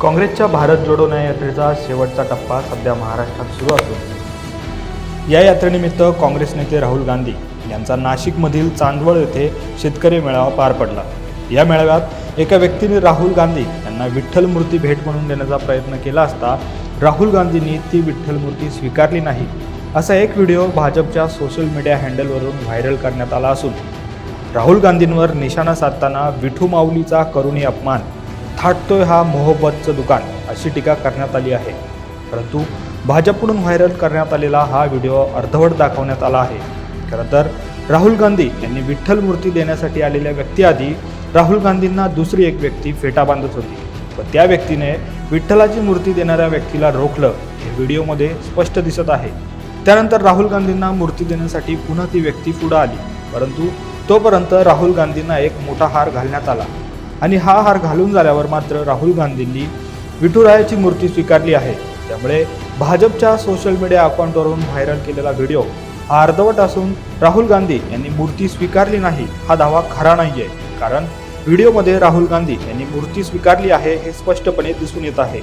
काँग्रेसच्या भारत जोडो न्याय यात्रेचा शेवटचा टप्पा सध्या महाराष्ट्रात सुरू असून. या यात्रेनिमित्त काँग्रेस नेते राहुल गांधी यांचा नाशिकमधील चांदवड येथे शेतकरी मेळावा पार पडला. या मेळाव्यात एका व्यक्तीने राहुल गांधी यांना विठ्ठल मूर्ती भेट म्हणून देण्याचा प्रयत्न केला असता राहुल गांधींनी ती विठ्ठल मूर्ती स्वीकारली नाही असा एक व्हिडिओ भाजपच्या सोशल मीडिया हँडलवरून व्हायरल करण्यात आला असून राहुल गांधींवर निशाणा साधताना विठू माऊलीचा करुणी अपमान थाटतोय हा मोहब्बतचं दुकान अशी टीका करण्यात आली आहे. परंतु भाजपकडून व्हायरल करण्यात आलेला हा व्हिडिओ अर्धवट दाखवण्यात आला आहे. खरं तर राहुल गांधी यांनी विठ्ठल मूर्ती देण्यासाठी आलेल्या व्यक्तीआधी राहुल गांधींना दुसरी एक व्यक्ती फेटा बांधत होती. व त्या व्यक्तीने विठ्ठलाची मूर्ती देणाऱ्या व्यक्तीला रोखलं हे व्हिडिओमध्ये स्पष्ट दिसत आहे. त्यानंतर राहुल गांधींना मूर्ती देण्यासाठी पुन्हा ती व्यक्ती पुढं आली परंतु तोपर्यंत राहुल गांधींना एक मोठा हार घालण्यात आला. आणि हा हार घालून झाल्यावर मात्र राहुल गांधींनी विठुरायाची मूर्ती स्वीकारली आहे. त्यामुळे भाजपच्या सोशल मीडिया अकाउंटवरून व्हायरल केलेला व्हिडिओ हा अर्धवट असून राहुल गांधी यांनी मूर्ती स्वीकारली नाही हा दावा खरा नाही आहे कारण व्हिडिओमध्ये राहुल गांधी यांनी मूर्ती स्वीकारली आहे हे स्पष्टपणे दिसून येत आहे.